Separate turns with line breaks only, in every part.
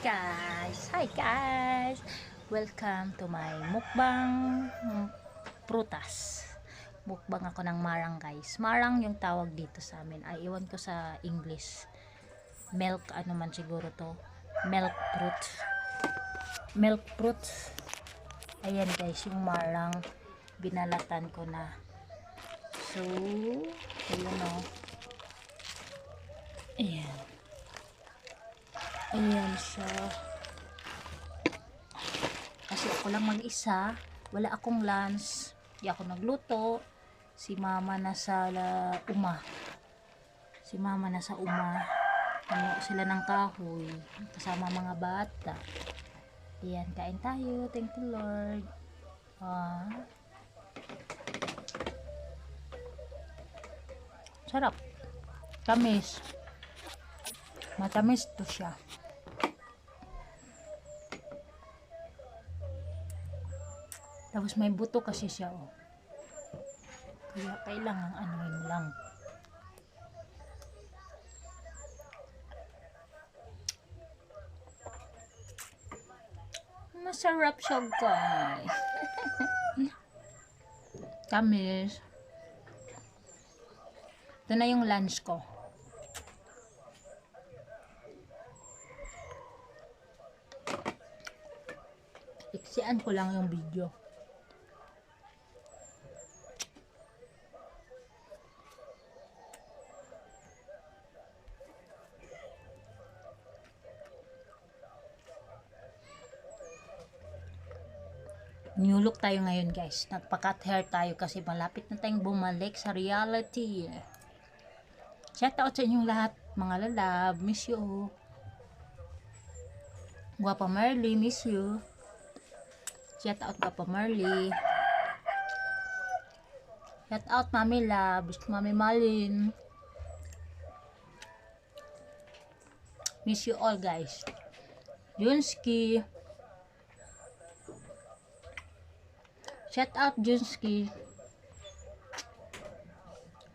guys! Hi guys! Welcome to my mukbang prutas. Mukbang ako ng marang guys. Marang yung tawag dito sa amin. Ay, iwan ko sa English. Milk, ano man siguro to. Milk fruit. Milk fruit. Ayan guys, yung marang. Binalatan ko na. So, ayun o. Ayan. Ayan siya. Kasi ako lang mag-isa. Wala akong lunch. Di ako nagluto. Si mama nasa la, uma. Si mama nasa uma. Ano sila ng kahoy. Kasama mga bata. Ayan, kain tayo. Thank you Lord. Ah. Sarap. Tamis. Matamis to siya. Tapos may buto kasi siya oh. Kaya kailangan anuin lang. Masarap siya guys. Tamis. Ito na yung lunch ko. Iksian ko lang yung video. New look tayo ngayon guys. Nagpa-cut hair tayo kasi malapit na tayong bumalik sa reality. Shout out sa inyong lahat, mga lalab. Miss you. Guwapa Marley, miss you. Shout out Guwapa Marley. Shout out Mami Labs, Mami Malin. Miss you all guys. Junski. Shout out Junski.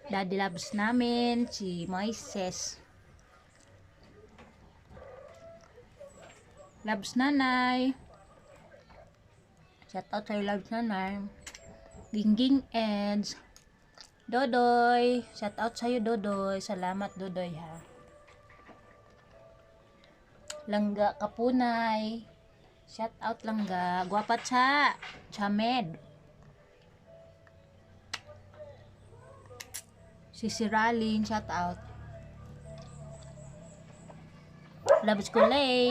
Daddy Labs namin, si Moises. Labs Nanay. Shout out sa'yo Labs Nanay. Gingging Eds. Dodoy. Shout out sa'yo Dodoy. Salamat Dodoy ha. Langga Kapunay. Shout out Langga. Guwapa cha. Chamed. Si Siralin. Shout out. Labs Kulay.